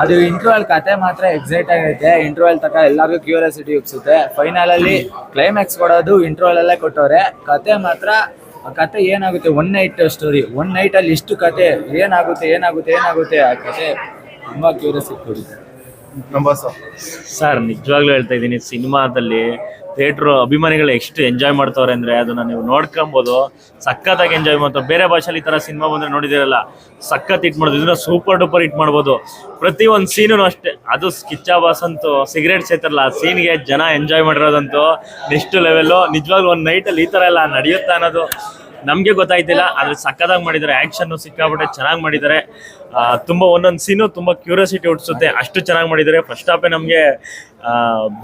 ಅದು ಇಂಟರ್ವಲ್ ಕತೆ ಮಾತ್ರ ಎಕ್ಸೈಟ್ ಆಗೈತೆ. ಇಂಟರ್ವಲ್ ತಕ ಎಲ್ಲರಿಗೂ ಕ್ಯೂರಿಯಾಸಿಟಿ ಉಪ್ಸುತ್ತೆ ಫೈನಲ್ ಅಲ್ಲಿ ಕ್ಲೈಮ್ಯಾಕ್ಸ್ ಕೊಡೋದು ಇಂಟರ್ವಲ್ ಅಲ್ಲೇ ಕೊಟ್ಟವ್ರೆ. ಕತೆ ಮಾತ್ರ ಕತೆ ಏನಾಗುತ್ತೆ? One night story one night ಅಲ್ಲಿ ಇಷ್ಟು ಕತೆ ಏನಾಗುತ್ತೆ ಏನಾಗುತ್ತೆ ಏನಾಗುತ್ತೆ ಆ ಕತೆ ತುಂಬಾ ಕ್ಯೂರಿಯಾಸಿಟಿ ಕೊಡುತ್ತೆ ಸರ್, ನಿಜವಾಗ್ಲೂ ಹೇಳ್ತಾ ಇದ್ದೀನಿ, ಸಿನಿಮಾದಲ್ಲಿ ಥಿಯೇಟ್ರ್ ಅಭಿಮಾನಿಗಳು ಎಷ್ಟು ಎಂಜಾಯ್ ಮಾಡ್ತವ್ರೆ ಅಂದ್ರೆ ಅದನ್ನ ನೀವು ನೋಡ್ಕೊಬೋದು. ಸಖತ್ತಾಗಿ ಎಂಜಾಯ್ ಮಾಡ್ತಾರೆ ಬೇರೆ ಭಾಷೆಯಲ್ಲಿ ಈ ಥರ ಸಿನಿಮಾ ಬಂದ್ರೆ ನೋಡಿದಿರಲ್ಲ, ಸಖತ್ ಹಿಟ್ ಮಾಡೋದು. ಇದನ್ನ ಸೂಪರ್ ಡೂಪರ್ ಹಿಟ್ ಮಾಡ್ಬೋದು. ಪ್ರತಿ ಒಂದು ಸೀನು ಅಷ್ಟೇ. ಅದು ಕಿಚ್ಚ ಬಾಸ್ ಅಂತೂ ಸಿಗರೇಟ್ ಸೇತಾರಲ್ಲ, ಆ ಸೀನ್ಗೆ ಜನ ಎಂಜಾಯ್ ಮಾಡಿರೋದಂತೂ ನೆಕ್ಸ್ಟ್ ಲೆವೆಲ್ಲು ನಿಜವಾಗ್ಲೂ ಒಂದು ನೈಟಲ್ಲಿ ಈ ಥರ ಎಲ್ಲ ನಡೆಯುತ್ತಾ ಅನ್ನೋದು ನಮಗೆ ಗೊತ್ತಾಯ್ತಿಲ್ಲ, ಆದ್ರೆ ಸಕ್ಕದಾಗಿ ಮಾಡಿದ್ದಾರೆ ಆ್ಯಕ್ಷನ್ನು ಸಿಕ್ಕಾಬಿಟ್ಟೆ ಚೆನ್ನಾಗಿ ಮಾಡಿದ್ದಾರೆ ತುಂಬಾ ತುಂಬ ಒಂದೊಂದು ಸೀನು ತುಂಬ ಕ್ಯೂರಿಯಾಸಿಟಿ ಹುಟ್ಟಿಸುತ್ತೆ. ಅಷ್ಟು ಚೆನ್ನಾಗಿ ಮಾಡಿದ್ದಾರೆ ಫಸ್ಟ್ ಆಫ್ ನಮಗೆ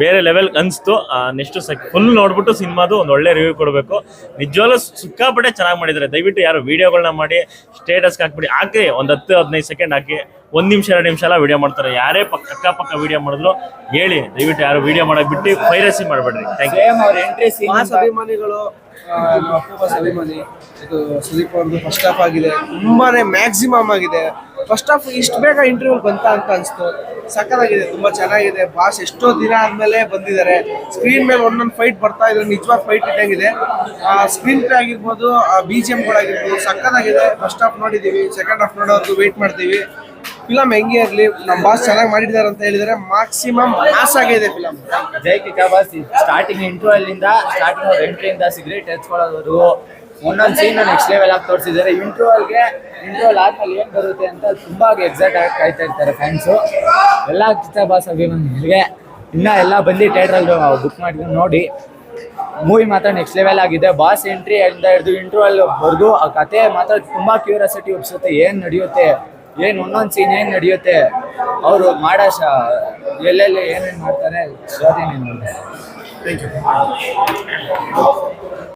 ಬೇರೆ ಲೆವೆಲ್ ಅನಿಸ್ತು. ನೆಕ್ಸ್ಟ್ ಫುಲ್ ನೋಡ್ಬಿಟ್ಟು ಸಿನಿಮಾದು ಒಂದು ಒಳ್ಳೆ ರಿವ್ಯೂ ಕೊಡಬೇಕು. ನಿಜವಾಗ್ಲೂ ಸಿಕ್ಕಾಪಟ್ಟೆ ಚೆನ್ನಾಗಿ ಮಾಡಿದ್ದಾರೆ ದಯವಿಟ್ಟು ಯಾರು ವೀಡಿಯೋಗಳನ್ನ ಮಾಡಿ ಸ್ಟೇಟಸ್ಗೆ ಹಾಕ್ಬಿಡಿ. ಹಾಕಿ ಒಂದು ಹತ್ತು, ಹದಿನೈದು ಸೆಕೆಂಡ್ ಹಾಕಿ. ಒಂದು ನಿಮಿಷ ಎರಡು ನಿಮಿಷ ಎಲ್ಲ ವೀಡಿಯೋ ಮಾಡ್ತಾರೆ. ಯಾರೇ ಪಕ್ಕ ಅಕ್ಕಪಕ್ಕ ವೀಡಿಯೋ ಮಾಡಿದ್ರು ಹೇಳಿ ದಯವಿಟ್ಟು ಯಾರು ವಿಡಿಯೋ ಮಾಡಕ್ ಬಿಟ್ಟು ಪೈರಸಿ ಮಾಡಬೇಡ್ರಿ. ಥ್ಯಾಂಕ್ ಯು ಸೇಮ್ ಅವ್ರ ಎಂಟ್ರಿ ಮಾಸ್ ಸೀನ್ ಅಭಿಮಾನಿಗಳು ಆ, ನಮ್ಮ ಅಪ್ಪು ಬಾಸ್ ಅಭಿಮಾನಿ ಇದು ಸುದೀಪ್ ಅವ್ರದ್ದು ಫಸ್ಟ್ ಹಾಫ್ ಆಗಿದೆ. ತುಂಬಾನೇ ಮ್ಯಾಕ್ಸಿಮಮ್ ಆಗಿದೆ. ಫಸ್ಟ್ ಆಫ್ ಇಷ್ಟು ಬೇಗ ಇಂಟರ್ವ್ಯೂ ಬಂತ ಅಂತ ಅನಿಸ್ತು. ಸಕ್ಕತ್ತಾಗಿದೆ ತುಂಬಾ ಚೆನ್ನಾಗಿದೆ. ಬಾಸ್ ಎಷ್ಟೋ ದಿನ ಆದ್ಮೇಲೆ ಬಂದಿದ್ದಾರೆ. ಸ್ಕ್ರೀನ್ ಮೇಲೆ ಒಂದೊಂದು ಫೈಟ್ ಬರ್ತಾ ಇದ್ರೆ ನಿಜವಾದ ಫೈಟ್ ಇಟ್ಟಂಗಿದೆ ಸ್ಕ್ರೀನ್ ಪ್ಲೇ ಆಗಿರ್ಬೋದು ಬಿ ಜಿ ಎಮ್ಗಳಾಗಿರ್ಬೋದು ಸಕ್ಕತ್ತಾಗಿದೆ ಫಸ್ಟ್ ಆಫ್ ನೋಡಿದೀವಿ ಸೆಕೆಂಡ್ ಹಾಫ್ ನೋಡೋದು ವೇಟ್ ಮಾಡ್ತೀವಿ. ಫಿಲಮ್ ಹೆಂಗೆ ಇರಲಿ ನಮ್ಮ ಬಾಸ್ ಚೆನ್ನಾಗಿ ಮಾಡಿದ್ದಾರೆ ಅಂತ ಹೇಳಿದರೆ ಮ್ಯಾಕ್ಸಿಮಮ್ ಮಾಸ್ ಆಗಿದೆ ಫಿಲಮ್ ಜೈ ಕಿಕಾಬಾಸ್ ಸ್ಟಾರ್ಟಿಂಗ್ ಇಂಟ್ರೋ ಅಲ್ಲಿಂದ ಸ್ಟಾರ್ಟಿಂಗ್ ಅವ್ರ ಎಂಟ್ರಿಯಿಂದ ಸಿಗರೇಟ್ ಎತ್ಕೊಳ್ಳೋದು ಒಂದೊಂದು ಸೀನ್ ನೆಕ್ಸ್ಟ್ ಲೆವೆಲ್ ಆಗಿ ತೋರಿಸಿದ್ದಾರೆ. ಇಂಟರ್ವಲ್ಗೆ ಇಂಟ್ರೋಲ್ ಆದ್ಮೇಲೆ ಏನು ಬರುತ್ತೆ ಅಂತ ತುಂಬಾ ಎಕ್ಸೈಟ್ ಆಗಿ ಕಾಯ್ತಾ ಇರ್ತಾರೆ ಫ್ಯಾನ್ಸು ಎಲ್ಲ ಕಿಕಾಬಾಸ್ ಅಭಿಮಾನಿಗಳಿಗೆ ಇನ್ನ ಎಲ್ಲ ಬಂದು ಥಿಯೇಟ್ರಲ್ಲಿ ಬುಕ್ ಮಾಡಿದ್ರು ನೋಡಿ. ಮೂವಿ ಮಾತ್ರ ನೆಕ್ಸ್ಟ್ ಲೆವೆಲ್ ಆಗಿದೆ. ಬಾಸ್ ಎಂಟ್ರಿ ಇಂದ ಹಿಡಿದು ಇಂಟ್ರೋಲ್ ಬರೆದು, ಆ ಕತೆ ಮಾತ್ರ ತುಂಬಾ ಕ್ಯೂರಿಯಾಸಿಟಿ ಹುಟ್ಟಿಸುತ್ತೆ ಏನು ನಡೆಯುತ್ತೆ. ಏನ್ ಒಂದೊಂದು ಸೀನ್ ಏನ್ ನಡೆಯುತ್ತೆ? ಅವರು ಮಾಡೋ ಶ ಎಲ್ಲೆಲ್ಲಿ ಏನೇನು ಮಾಡ್ತಾರೆ? ನೋಡ್ತಾರೆ ಥ್ಯಾಂಕ್ ಯು